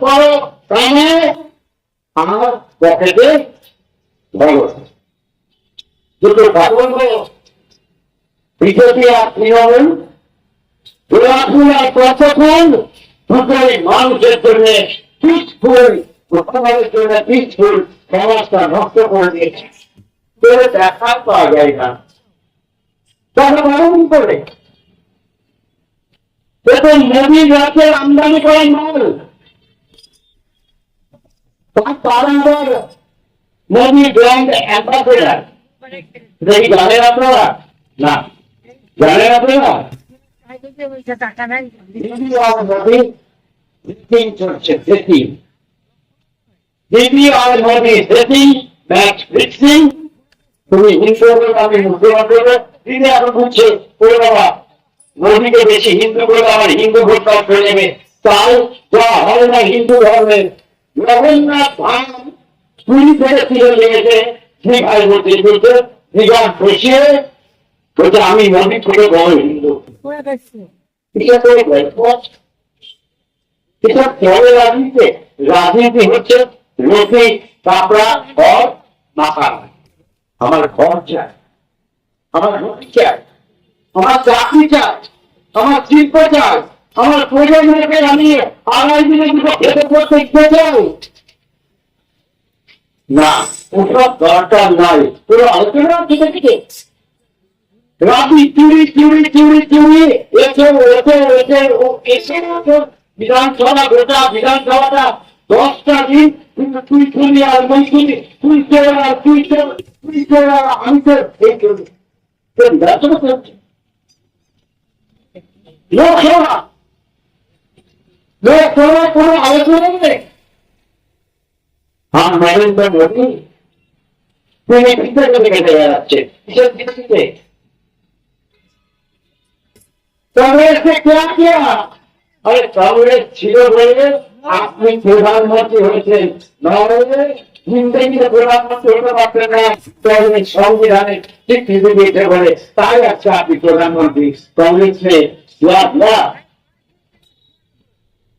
করো প্রাণে আমার পকেটে ভগবান দুটো বলব। বিজেপি আপনি হবেন আপনি আর দুটোই মানুষের জন্য পিসফুল জন্য পিসফুল সমাজটা নষ্ট করে দিয়েছে। দেখা পাওয়া যায় না। তাহলে রাজ্যের আমদানি করা মাল। হিন্দু মোদীকে বেশি হিন্দু আমার হিন্দু ভোট কাজ করে নেবে তাই যা হবে না হিন্দু ধর্মের জগন্নাথ ধাম পুরী থেকে ফিরে লেগেছে দীঘায় বলতে বলতে আমি মোদী করে বড় হিন্দু। এটা করে গল্প। এটা চলে রাজনীতি রাজনীতি হচ্ছে রুটি কাপড়া ঘর মাথা। আমার ঘর চাই আমার রুটি চাই আমার চাকরি চাই আমার শিল্প চাই। আমার প্রজন্মকে আমি আড়াই দিনে দুটো খেতে পড়তে ইচ্ছে চাই না, ওসব দরকার নাই। পুরো আলোচনা দিকে দিকে রাবি, চুরি চুরি চুরি চুরি। এসে এসে এসে। ও এসে বিধানসভা গোটা, বিধানসভাটা দশটা দিন কিন্তু তুই চলি আর মই চলি তুই চলে আর তুই চল তুই চলে আর আমি তো এই চলি লোকসভা। কোনো প্রধানমন্ত্রী হয়েছেন। প্রধানমন্ত্রী সংবিধানে ঠিক বলে তাই আছে আপনি প্রধানমন্ত্রী। কংগ্রেসে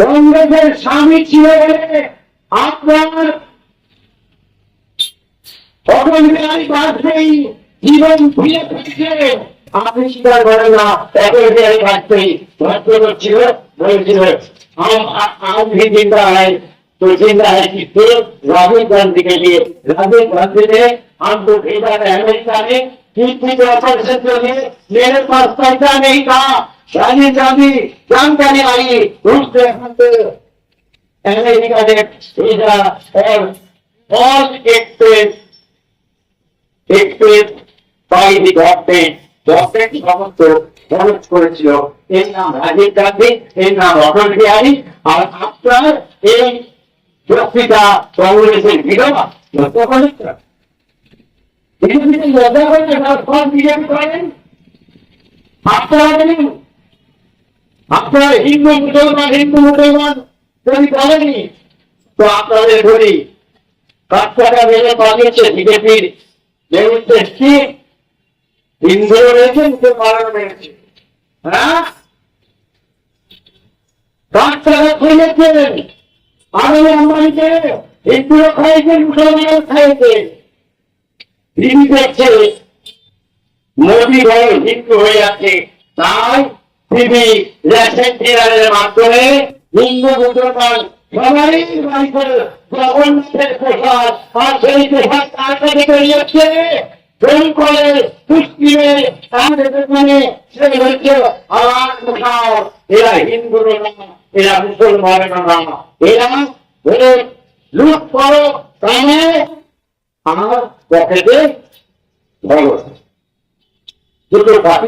কংগ্রেসের স্বামী ছিল বলে আপনার অটল বিহারী বাজপেয়ী জীবন ফিরে পেয়েছে আপনি স্বীকার করেন না অটল বিহারী বাজপেয়ী ভদ্র ছিল বলেছিল हम आज भी जिंदा है तो जिंदा है किससे राहुल गांधी के लिए राहुल गांधी ने हमको भेजा है अमेरिका में किसी के ऑपरेशन के लिए मेरे पास पैसा नहीं था গ্রামে গ্রামে গ্রাম গ্রামে বাড়ি ঘুরতে আর আপনার এই বক্তৃতা কংগ্রেসের বিধবা, লজ্জা করেন? আপনারা আপনারা হিন্দু, মুসলমান হিন্দু, মুসলমান যদি বলেনি তো আপনাদের বলি কাঠপাটা মেলে পালিয়েছে বিজেপির বিরুদ্ধে কি? হিন্দু রয়েছে মুসলমান রয়েছে। হ্যাঁ? মোদী হিন্দু হয়ে যাচ্ছে। তাই তিনি রেশন ডিলারের মাধ্যমে হিন্দু মুসলমান সবাই বাড়ি করে জগন্নাথের প্রসাদ আর সেই প্রসাদ তার কাছে বেরিয়েছে ফোন করে পুষ্টিবে আমাদের মানে সে হচ্ছে আমার কোথাও এরা হিন্দুর না, এরা মুসলমানের না। এরা বলে, লুট করো প্রাণে আমার পকেটে ভগবান দুটো পার্টি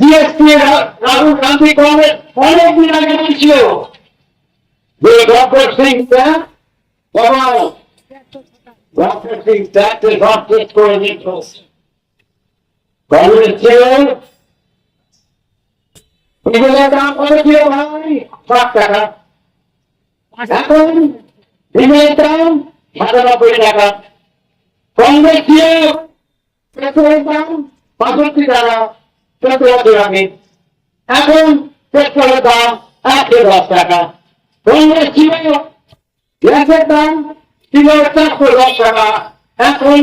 জিএসটি রাহুল গান্ধী কংগ্রেস অনেক আগে বলছিল যে ডক্টর সিংটা কমাও ডক্টর সিং ট্যাক্সের সব করে দিত কংগ্রেস ছিল দাম কত ভাই? সাত টাকা। এখন ডিজেলের দাম সাতানব্বই টাকা। কংগ্রেস ছিল পেট্রোলের দাম পঁয়ষট্টি টাকা। বছর এখন পেট্রোলের দাম একশো দশ টাকা। কংগ্রেস ছিল গ্যাসের দাম ছিল চারশো দশ টাকা। এখন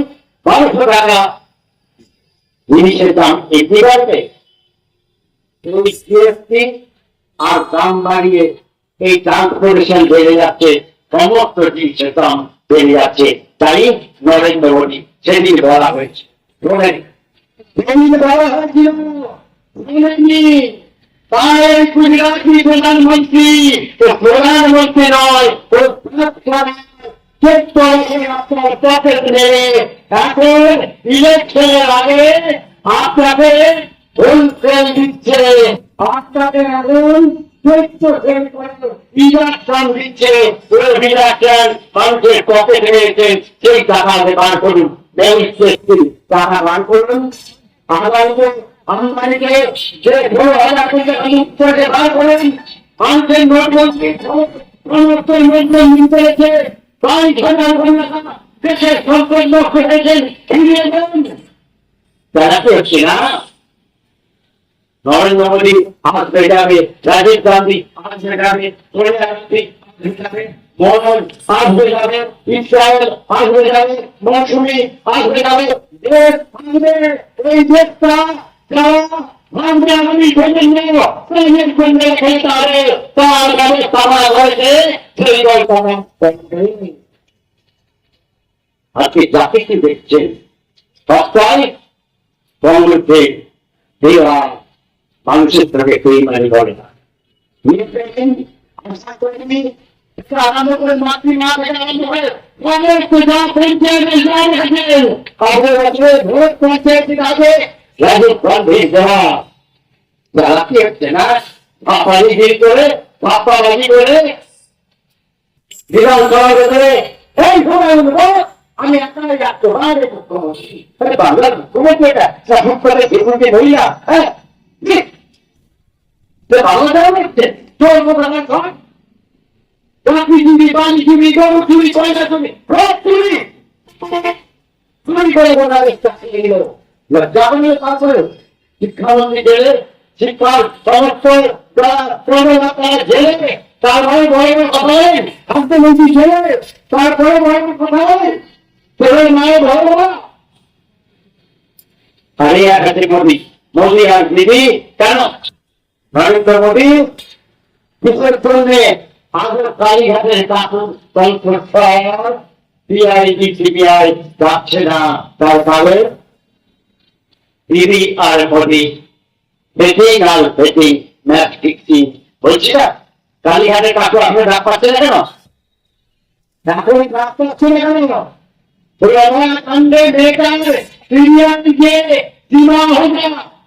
বারোশো টাকা। জিনিসের দাম পারবে এই জিএসটি আর দাম বাড়িয়ে এই ট্রান্সপোর্টেশন বেড়ে যাচ্ছে। সমস্ত জিনিসের দাম বেড়ে যাচ্ছে। তাই নরেন্দ্র মোদী সেদিন বলা হয়েছে। বলা হয়েছিল তাই গুজরাটি প্রধানমন্ত্রী প্রধানমন্ত্রী নয় এখন ইলেকশনের আগে আপনাকে হোলসেল দিচ্ছে আপনাকে এখন মানুষের করুন। টাকা বার আমাদেরকে যে বড় কোটি টাকা উত্তরে বার করেন মানুষের নোটবন্দি সমস্ত নোটবন্দি করেছে পাঁচ হাজার কোটি টাকা দেশের সম্পদ ফিরিয়ে দেন। তারা তো না, নরেন্দ্র মোদী আসবে যাবে রাজীব গান্ধী আসবে যাবে সোনিয়া গান্ধী মোহন আসবে যাবে ইসরায়েল আসবে যাবে মৌসুমী আসবে যাবে দেশ আসবে এই দেশটা যারা ভাববে আমি ভেবেন নেব প্রেমের জন্য খেতে পারে তার ব্যবস্থা করা হয়েছে সেই ব্যবস্থা করবে। আজকে যাকে কি দেখছেন সস্তায় কংগ্রেসে দেওয়া মানুষের সঙ্গে বেইমানি করে না নির্বাচন আশা করিনি একটু আনন্দ করে মাতৃ মা থেকে আনন্দ করে কংগ্রেস তো যা পঞ্চায়েত ইসলাম দেওয়া যারা কি না পাপালি করে পাপাবাজি করে বিধানসভার ভেতরে এই সময় আমি একাই যাচ্ছি বাইরে মুখ্যমন্ত্রী বাংলার মুখ্যমন্ত্রী এটা? সাহুক করে সেগুলোকে ধরিয়া হ্যাঁ? সে ভালো যাওয়া তোর কাজ করে শিক্ষামন্ত্রী জেলে শিক্ষার সমস্ত জেলে তারপরে ভয় কথা বলেন স্বাস্থ্যমন্ত্রী জেলে তারপরে ভয় কথা বলেন ছেলের মায়ের ভয় বলা আরে এক হাতে মোদি মোদি আর দিদি কেন? নরেন্দ্র মোদি কিসের জন্য আগের কালীঘাটের কাকুর তন্ত্র পিআইডি সিবিআই যাচ্ছে না। তার কারণে দিদি আর মোদি বেটেই গাল বেটেই ম্যাচ টিকছি। বলছি না কালীঘাটের কাকু আপনি ডাক পাচ্ছেন কেন? এখন ডাক পাচ্ছেন কেন? কাণ্ডে বেকার সিরিয়ানকে সীমা হোক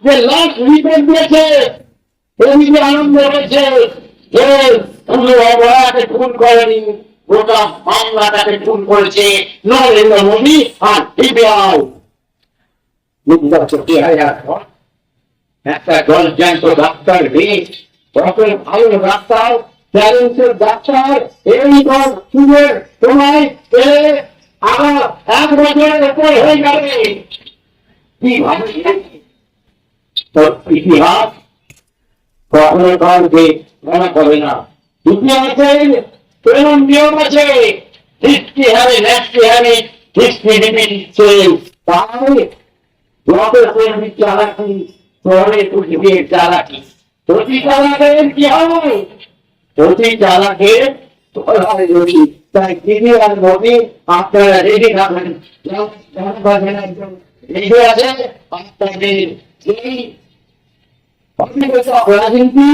যে লাশ রিপোর্ট দিয়েছে। এই যে আনন্দ হয়েছে। যে পুরো অবয়াকে খুন করেনি, গোটা মামলাটাকে খুন করেছে নরেন্দ্র মোদী আর সিবিআই একটা দল জ্যান্ত ডাক্তার বেশ কত ভালো ডাক্তার ট্যালেন্টের ডাক্তার এই দল সুরের তোমায় পেলে আবার এক বছরের উপর হয়ে যাবে ইতিহাস কখনো কাউকে মনে করে না ইতিহাসের এমন নিয়ম আছে হিস্ট্রি হবে নেক্সটি হবে হিস্ট্রি দিচ্ছে তাই যত কর্মী চালাকি শহরে পৃথিবীর চালাকি প্রতি চালাকের কি হবে প্রতি চালাকের হয় যদি তাই তিনি আর মোদী আপনারা রেডি থাকবেন জনগণের একজন রেডি আছে আপনাদের এই অভিজ্ঞতা রাজনীতি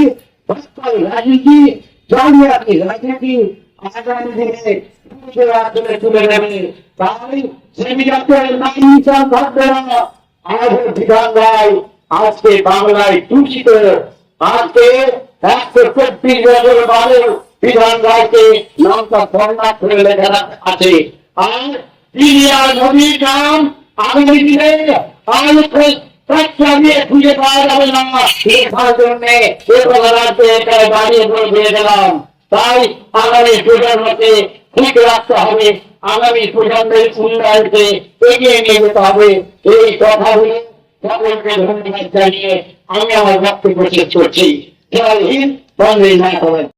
বাস্তব রাজনীতি জালিয়াতি রাজনীতি আগামী দিনে পুরুষের আদলে তুলে নেবে তাই সেমিনারের নাম নিশান থাকবে না আমাদের বিধান আজকে বাংলায় দূষিত। আজকে একশো চব্বিশ বছর বাদে বিধান রায়কে নামটা বর্ণা করে লেখা আছে। আর আর নদীর নাম আগামী দিনে আর তাই আগামী প্রজন্মকে ঠিক রাখতে হবে। আগামী প্রজন্মের উন্নয়নকে এগিয়ে নিয়ে যেতে হবে। এই কথাগুলো সকলকে ধন্যবাদ জানিয়ে আমি আমার বক্তব্য শেষ করছি। জয় হিন্দ, বন্দে